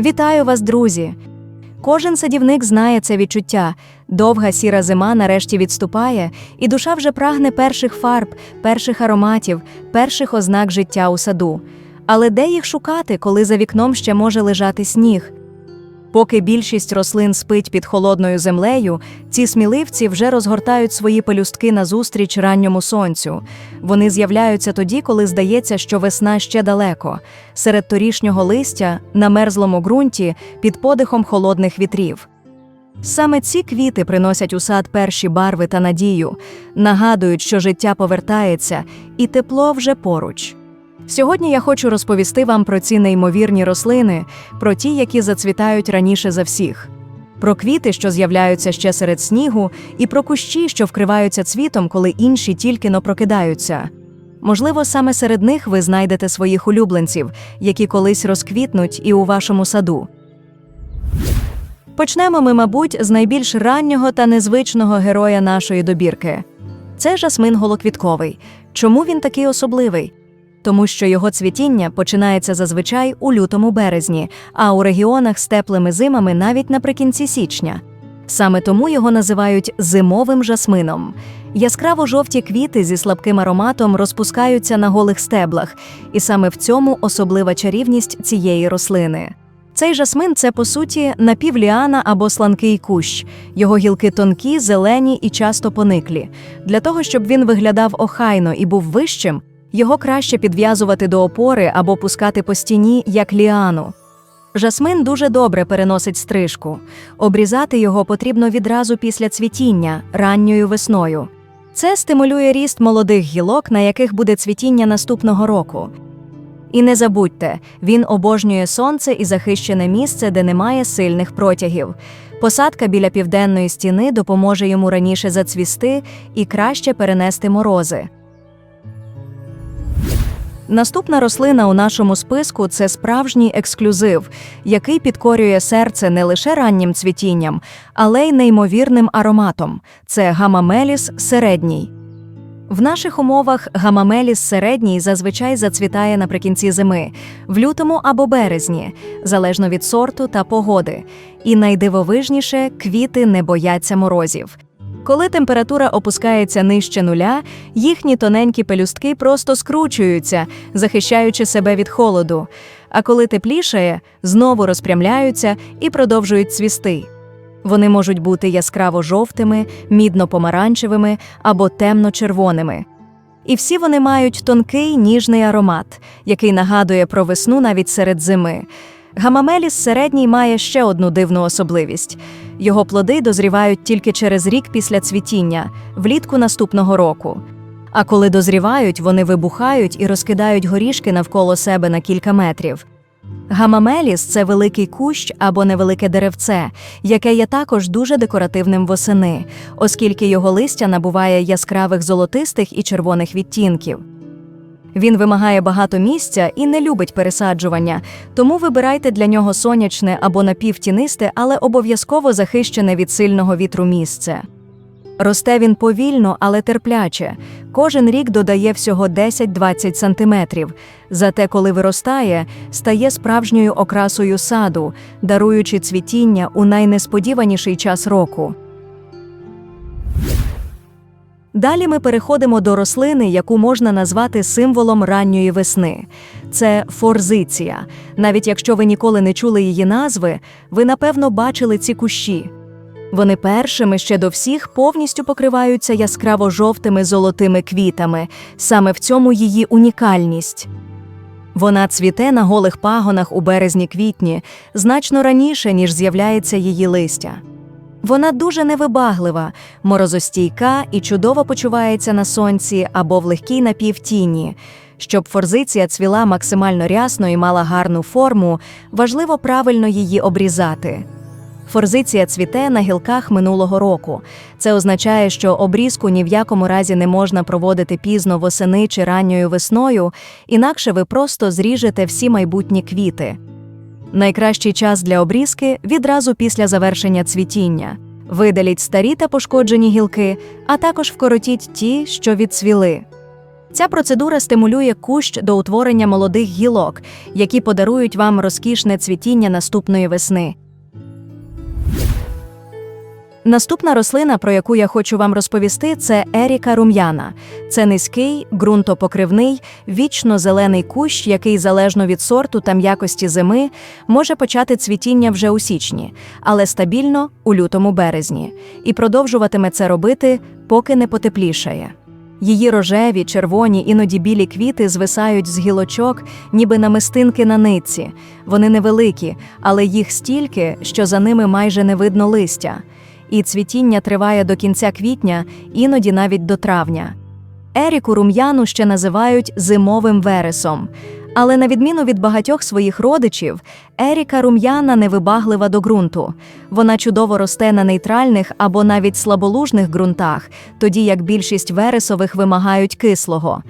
Вітаю вас, друзі! Кожен садівник знає це відчуття. Довга сіра зима нарешті відступає, і душа вже прагне перших фарб, перших ароматів, перших ознак життя у саду. Але де їх шукати, коли за вікном ще може лежати сніг? Поки більшість рослин спить під холодною землею, ці сміливці вже розгортають свої пелюстки назустріч ранньому сонцю. Вони з'являються тоді, коли здається, що весна ще далеко, серед торішнього листя, на мерзлому ґрунті, під подихом холодних вітрів. Саме ці квіти приносять у сад перші барви та надію, нагадують, що життя повертається, і тепло вже поруч. Сьогодні я хочу розповісти вам про ці неймовірні рослини, про ті, які зацвітають раніше за всіх, про квіти, що з'являються ще серед снігу, і про кущі, що вкриваються цвітом, коли інші тільки но прокидаються. Можливо, саме серед них ви знайдете своїх улюбленців, які колись розквітнуть і у вашому саду. Почнемо ми, мабуть, з найбільш раннього та незвичного героя нашої добірки. Це жасмин голоквітковий. Чому він такий особливий? Тому що його цвітіння починається зазвичай у лютому березні, а у регіонах з теплими зимами навіть наприкінці січня. Саме тому його називають зимовим жасмином. Яскраво жовті квіти зі слабким ароматом розпускаються на голих стеблах, і саме в цьому особлива чарівність цієї рослини. Цей жасмин це по суті напівліана або сланкий кущ. Його гілки тонкі, зелені і часто пониклі. Для того, щоб він виглядав охайно і був вищим, його краще підв'язувати до опори або пускати по стіні, як ліану. Жасмин дуже добре переносить стрижку. Обрізати його потрібно відразу після цвітіння, ранньою весною. Це стимулює ріст молодих гілок, на яких буде цвітіння наступного року. І не забудьте, він обожнює сонце і захищене місце, де немає сильних протягів. Посадка біля південної стіни допоможе йому раніше зацвісти і краще перенести морози. Наступна рослина у нашому списку це справжній ексклюзив, який підкорює серце не лише раннім цвітінням, але й неймовірним ароматом. Це гамамеліс середній. В наших умовах гамамеліс середній зазвичай зацвітає наприкінці зими, в лютому або березні, залежно від сорту та погоди. І найдивовижніше квіти не бояться морозів. Коли температура опускається нижче нуля, їхні тоненькі пелюстки просто скручуються, захищаючи себе від холоду. А коли теплішає, знову розпрямляються і продовжують цвісти. Вони можуть бути яскраво жовтими, мідно-помаранчевими або темно-червоними. І всі вони мають тонкий ніжний аромат, який нагадує про весну навіть серед зими. Гамамеліс середній має ще одну дивну особливість: його плоди дозрівають тільки через рік після цвітіння, влітку наступного року. А коли дозрівають, вони вибухають і розкидають горішки навколо себе на кілька метрів. Гамамеліс це великий кущ або невелике деревце, яке є також дуже декоративним восени, оскільки його листя набуває яскравих золотистих і червоних відтінків. Він вимагає багато місця і не любить пересаджування, тому вибирайте для нього сонячне або напівтінисте, але обов'язково захищене від сильного вітру місце. Росте він повільно, але терпляче. Кожен рік додає всього 10-20 сантиметрів. Зате, коли виростає, стає справжньою окрасою саду, даруючи цвітіння у найнесподіваніший час року. Далі ми переходимо до рослини, яку можна назвати символом ранньої весни. Це форзиція. Навіть якщо ви ніколи не чули її назви, ви напевно бачили ці кущі. Вони першими ще до всіх повністю покриваються яскраво жовтими золотими квітами, саме в цьому її унікальність. Вона цвіте на голих пагонах у березні-квітні значно раніше, ніж з'являється її листя. Вона дуже невибаглива, морозостійка і чудово почувається на сонці або в легкій напівтіні. Щоб форзиція цвіла максимально рясно і мала гарну форму, важливо правильно її обрізати. Форзиція цвіте на гілках минулого року. Це означає, що обрізку ні в якому разі не можна проводити пізно восени чи ранньою весною, інакше ви просто зріжете всі майбутні квіти. Найкращий час для обрізки відразу після завершення цвітіння. Видаліть старі та пошкоджені гілки, а також вкоротіть ті, що відцвіли. Ця процедура стимулює кущ до утворення молодих гілок, які подарують вам розкішне цвітіння наступної весни. Наступна рослина, про яку я хочу вам розповісти, це Еріка рум'яна. Це низький, ґрунтопокривний, вічно зелений кущ, який залежно від сорту та м'якості зими може почати цвітіння вже у січні, але стабільно у лютому березні, і продовжуватиме це робити, поки не потеплішає. Її рожеві, червоні, іноді білі квіти звисають з гілочок, ніби намистинки на нитці. Вони невеликі, але їх стільки, що за ними майже не видно листя. І цвітіння триває до кінця квітня, іноді навіть до травня. Еріку рум'яну ще називають зимовим вересом. Але на відміну від багатьох своїх родичів, Еріка рум'яна невибаглива до ґрунту. Вона чудово росте на нейтральних або навіть слаболужних ґрунтах, тоді як більшість вересових вимагають кислого.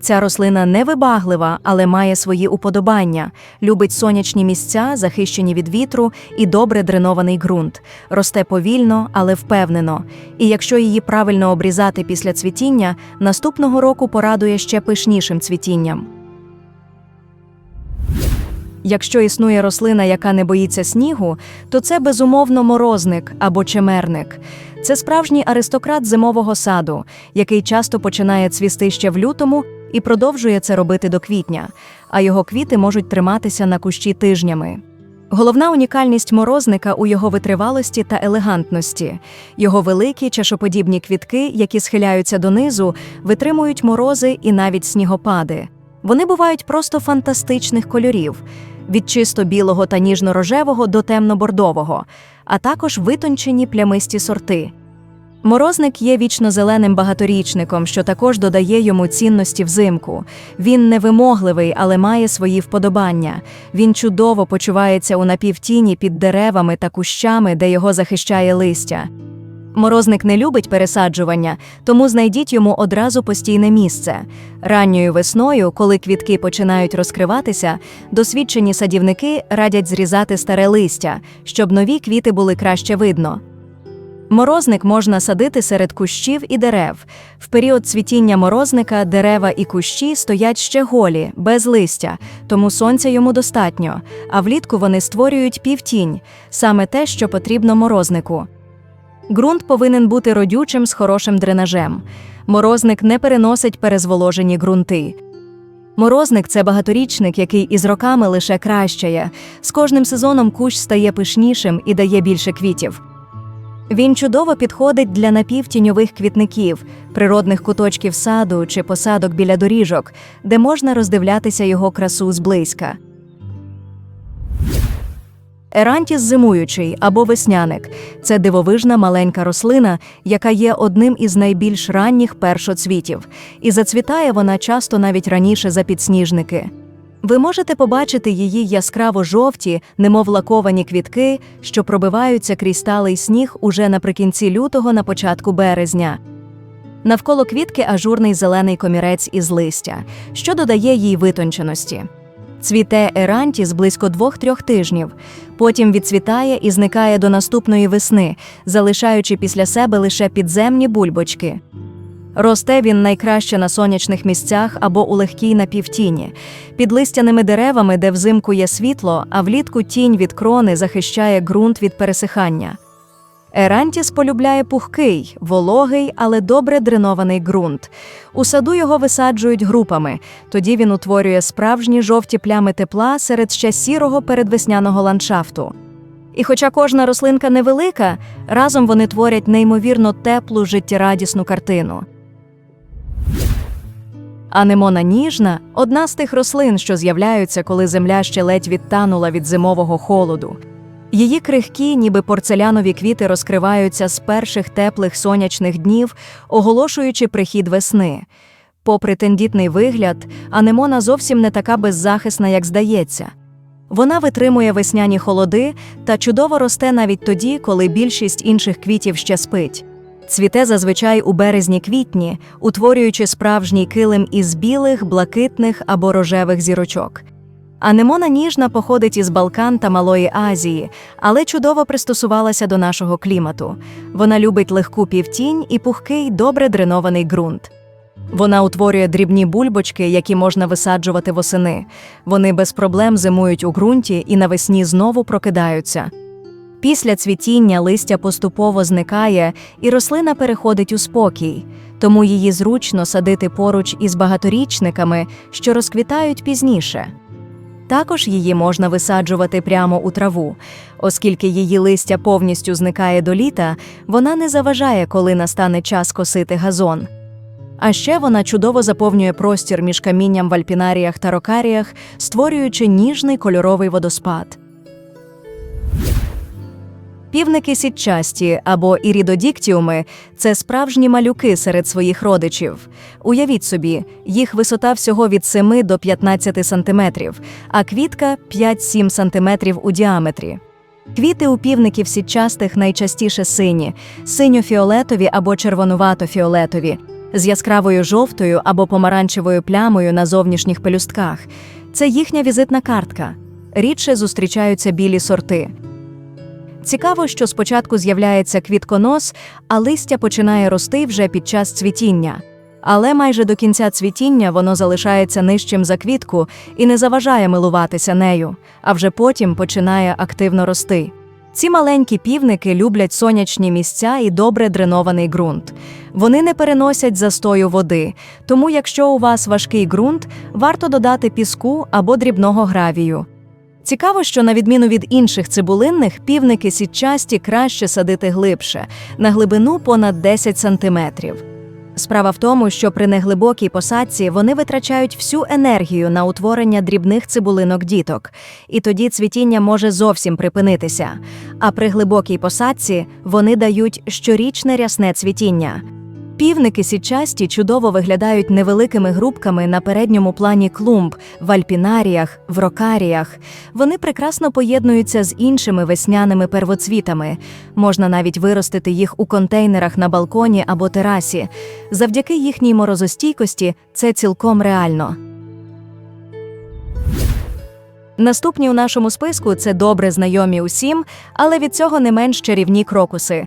Ця рослина невибаглива, але має свої уподобання, любить сонячні місця, захищені від вітру і добре дренований ґрунт, росте повільно, але впевнено. І якщо її правильно обрізати після цвітіння, наступного року порадує ще пишнішим цвітінням. Якщо існує рослина, яка не боїться снігу, то це безумовно морозник або чемерник. Це справжній аристократ зимового саду, який часто починає цвісти ще в лютому і продовжує це робити до квітня, а його квіти можуть триматися на кущі тижнями. Головна унікальність морозника у його витривалості та елегантності. Його великі чашоподібні квітки, які схиляються донизу, витримують морози і навіть снігопади. Вони бувають просто фантастичних кольорів від чисто білого та ніжно-рожевого до темно-бордового, а також витончені плямисті сорти. Морозник є вічно зеленим багаторічником, що також додає йому цінності взимку. Він невимогливий, але має свої вподобання. Він чудово почувається у напівтіні під деревами та кущами, де його захищає листя. Морозник не любить пересаджування, тому знайдіть йому одразу постійне місце. Ранньою весною, коли квітки починають розкриватися, досвідчені садівники радять зрізати старе листя, щоб нові квіти були краще видно. Морозник можна садити серед кущів і дерев. В період цвітіння морозника дерева і кущі стоять ще голі, без листя, тому сонця йому достатньо, а влітку вони створюють півтінь саме те, що потрібно морознику. Ґрунт повинен бути родючим з хорошим дренажем. Морозник не переносить перезволожені ґрунти. Морозник це багаторічник, який із роками лише кращає. З кожним сезоном кущ стає пишнішим і дає більше квітів. Він чудово підходить для напівтіньових квітників, природних куточків саду чи посадок біля доріжок, де можна роздивлятися його красу зблизька. Ерантіс зимуючий або весняник це дивовижна маленька рослина, яка є одним із найбільш ранніх першоцвітів, і зацвітає вона часто навіть раніше за підсніжники. Ви можете побачити її яскраво жовті, немов лаковані квітки, що пробиваються крізь талий сніг уже наприкінці лютого на початку березня. Навколо квітки ажурний зелений комірець із листя, що додає їй витонченості. Цвіте ерантіс близько двох-трьох тижнів, потім відцвітає і зникає до наступної весни, залишаючи після себе лише підземні бульбочки. Росте він найкраще на сонячних місцях або у легкій напівтіні, під листяними деревами, де взимку є світло, а влітку тінь від крони захищає ґрунт від пересихання. Ерантіс полюбляє пухкий, вологий, але добре дренований ґрунт. У саду його висаджують групами, тоді він утворює справжні жовті плями тепла серед ще сірого передвесняного ландшафту. І хоча кожна рослинка невелика, разом вони творять неймовірно теплу життєрадісну картину. Анемона ніжна одна з тих рослин, що з'являються, коли земля ще ледь відтанула від зимового холоду. Її крихкі, ніби порцелянові квіти розкриваються з перших теплих сонячних днів, оголошуючи прихід весни. Попри тендітний вигляд, анемона зовсім не така беззахисна, як здається. Вона витримує весняні холоди та чудово росте навіть тоді, коли більшість інших квітів ще спить. Цвіте зазвичай у березні-квітні, утворюючи справжній килим із білих, блакитних або рожевих зірочок. Анемона ніжна походить із Балкан та Малої Азії, але чудово пристосувалася до нашого клімату. Вона любить легку півтінь і пухкий, добре дренований ґрунт. Вона утворює дрібні бульбочки, які можна висаджувати восени. Вони без проблем зимують у ґрунті і навесні знову прокидаються. Після цвітіння листя поступово зникає, і рослина переходить у спокій, тому її зручно садити поруч із багаторічниками, що розквітають пізніше. Також її можна висаджувати прямо у траву, оскільки її листя повністю зникає до літа, вона не заважає, коли настане час косити газон. А ще вона чудово заповнює простір між камінням в альпінаріях та рокаріях, створюючи ніжний кольоровий водоспад. Півники сітчасті або ірідодіктіуми – це справжні малюки серед своїх родичів. Уявіть собі, їх висота всього від 7 до 15 сантиметрів, а квітка 5-7 сантиметрів у діаметрі. Квіти у півників сітчастих найчастіше сині, синьо-фіолетові або червонувато-фіолетові, з яскравою жовтою або помаранчевою плямою на зовнішніх пелюстках. Це їхня візитна картка. Рідше зустрічаються білі сорти. Цікаво, що спочатку з'являється квітконос, а листя починає рости вже під час цвітіння. Але майже до кінця цвітіння воно залишається нижчим за квітку і не заважає милуватися нею, а вже потім починає активно рости. Ці маленькі півники люблять сонячні місця і добре дренований ґрунт. Вони не переносять застою води, тому якщо у вас важкий ґрунт, варто додати піску або дрібного гравію. Цікаво, що на відміну від інших цибулинних, півники сітчасті краще садити глибше, на глибину понад 10 сантиметрів. Справа в тому, що при неглибокій посадці вони витрачають всю енергію на утворення дрібних цибулинок діток, і тоді цвітіння може зовсім припинитися. А при глибокій посадці вони дають щорічне рясне цвітіння. Півники сітчасті чудово виглядають невеликими групками на передньому плані клумб, в альпінаріях, в рокаріях. Вони прекрасно поєднуються з іншими весняними первоцвітами. Можна навіть виростити їх у контейнерах на балконі або терасі. Завдяки їхній морозостійкості це цілком реально. Наступні у нашому списку це добре знайомі усім, але від цього не менш чарівні крокуси.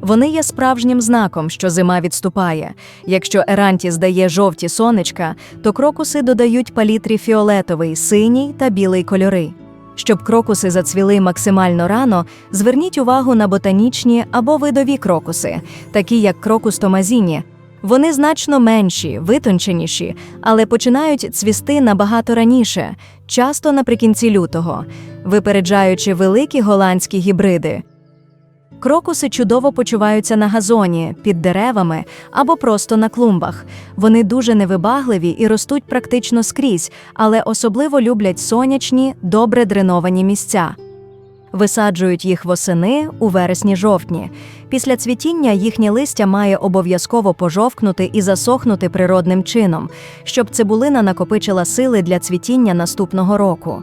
Вони є справжнім знаком, що зима відступає. Якщо Ерантіс дає жовті сонечка, то крокуси додають палітрі фіолетовий, синій та білий кольори. Щоб крокуси зацвіли максимально рано, зверніть увагу на ботанічні або видові крокуси, такі як крокус томазіні. Вони значно менші, витонченіші, але починають цвісти набагато раніше, часто наприкінці лютого, випереджаючи великі голландські гібриди. Крокуси чудово почуваються на газоні, під деревами або просто на клумбах. Вони дуже невибагливі і ростуть практично скрізь, але особливо люблять сонячні, добре дреновані місця. Висаджують їх восени у вересні-жовтні. Після цвітіння їхнє листя має обов'язково пожовкнути і засохнути природним чином, щоб цибулина накопичила сили для цвітіння наступного року.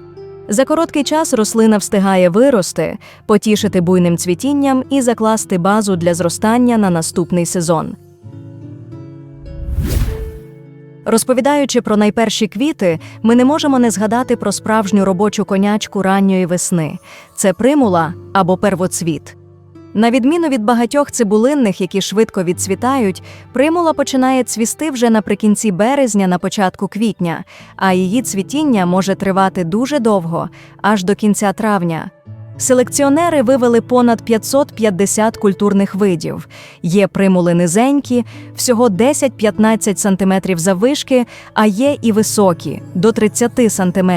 За короткий час рослина встигає вирости, потішити буйним цвітінням і закласти базу для зростання на наступний сезон. Розповідаючи про найперші квіти, ми не можемо не згадати про справжню робочу конячку ранньої весни це примула або первоцвіт. На відміну від багатьох цибулинних, які швидко відцвітають, примула починає цвісти вже наприкінці березня на початку квітня, а її цвітіння може тривати дуже довго, аж до кінця травня. Селекціонери вивели понад 550 культурних видів. Є примули низенькі, всього 10-15 см заввишки, а є і високі до 30 см.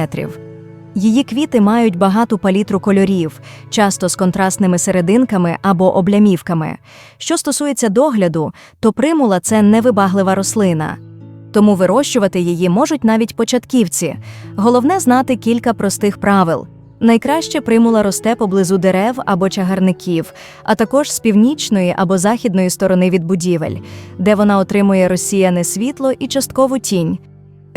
Її квіти мають багату палітру кольорів, часто з контрастними серединками або облямівками. Що стосується догляду, то примула це невибаглива рослина. Тому вирощувати її можуть навіть початківці. Головне знати кілька простих правил. Найкраще примула росте поблизу дерев або чагарників, а також з північної або західної сторони від будівель, де вона отримує розсіяне світло і часткову тінь.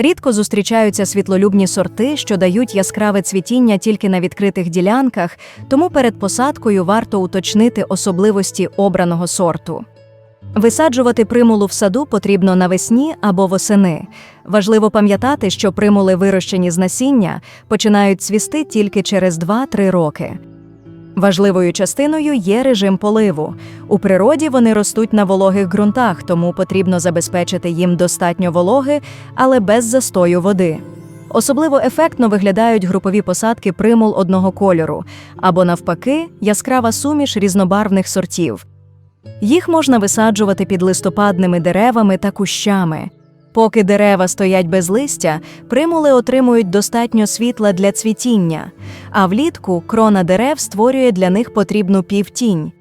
Рідко зустрічаються світлолюбні сорти, що дають яскраве цвітіння тільки на відкритих ділянках, тому перед посадкою варто уточнити особливості обраного сорту. Висаджувати примулу в саду потрібно навесні або восени. Важливо пам'ятати, що примули, вирощені з насіння, починають цвісти тільки через 2-3 роки. Важливою частиною є режим поливу. У природі вони ростуть на вологих ґрунтах, тому потрібно забезпечити їм достатньо вологи, але без застою води. Особливо ефектно виглядають групові посадки примул одного кольору або, навпаки, яскрава суміш різнобарвних сортів. Їх можна висаджувати під листопадними деревами та кущами. Поки дерева стоять без листя, примули отримують достатньо світла для цвітіння, а влітку крона дерев створює для них потрібну півтінь.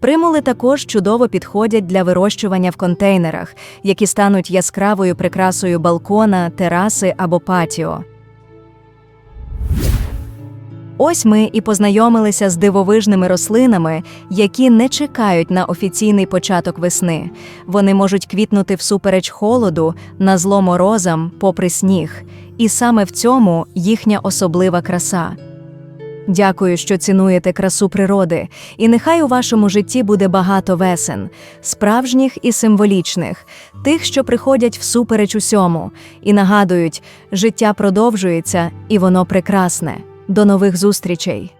Примули також чудово підходять для вирощування в контейнерах, які стануть яскравою прикрасою балкона, тераси або патіо. Ось ми і познайомилися з дивовижними рослинами, які не чекають на офіційний початок весни. Вони можуть квітнути всупереч холоду, на зло морозам, попри сніг. І саме в цьому їхня особлива краса. Дякую, що цінуєте красу природи, і нехай у вашому житті буде багато весен, справжніх і символічних, тих, що приходять всупереч усьому, і нагадують, життя продовжується, і воно прекрасне. До нових зустрічей!